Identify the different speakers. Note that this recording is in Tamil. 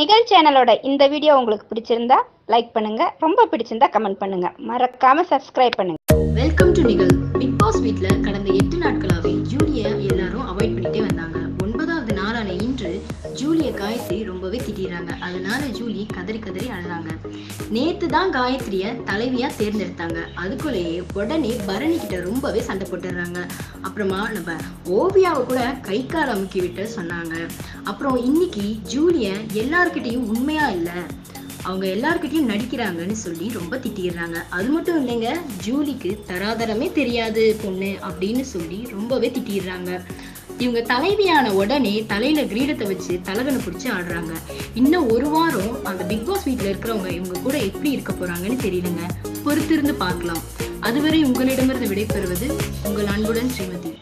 Speaker 1: நிகழ் சேனலோட இந்த வீடியோ உங்களுக்கு பிடிச்சிருந்தா லைக் பண்ணுங்க. ரொம்ப பிடிச்சிருந்தா கமெண்ட் பண்ணுங்க. மறக்காம சப்ஸ்கிரைப் பண்ணுங்க.
Speaker 2: வெல்கம் டு நிகழ் பிக் பாஸ் வீட்ல நாளான ஜூலியை ஜூலிய காயத்ரி ரொம்பவே திட்டிடுறாங்க. அதனால ஜூலி கதறி கதறி அழுறாங்க. நேத்து தான் காயத்ரிய தலைவியா தேர்ந்தெடுத்தாங்க. அதுக்குள்ளேயே உடனே பரணி கிட்ட ரொம்பவே சண்டை போட்டுடுறாங்க. அப்புறமா நம்ம ஓவியாவை கூட கை கால் அமுக்கி விட்டு சொன்னாங்க. அப்புறம் இன்னைக்கு ஜூலிய எல்லார்கிட்டையும் உண்மையா இல்லை அவங்க எல்லார்கிட்டையும் நடிக்கிறாங்கன்னு சொல்லி ரொம்ப திட்டிடுறாங்க. அது மட்டும் இல்லைங்க ஜூலிக்கு தராதரமே தெரியாது பொண்ணு அப்படின்னு சொல்லி ரொம்பவே திட்டிடுறாங்க. இவங்க தலைவியான உடனே தலையில கிரீடத்தை வச்சு தலகனை பிடிச்சி ஆடுறாங்க. இன்னும் ஒரு வாரம் அந்த பிக் பாஸ் வீட்ல இருக்கிறவங்க இவங்க கூட எப்படி இருக்க போறாங்கன்னு தெரியலங்க. பொறுத்திருந்து பார்க்கலாம். அதுவரை உங்களிடமிருந்து விடைபெறுவது உங்கள் அன்புடன் ஸ்ரீமதி.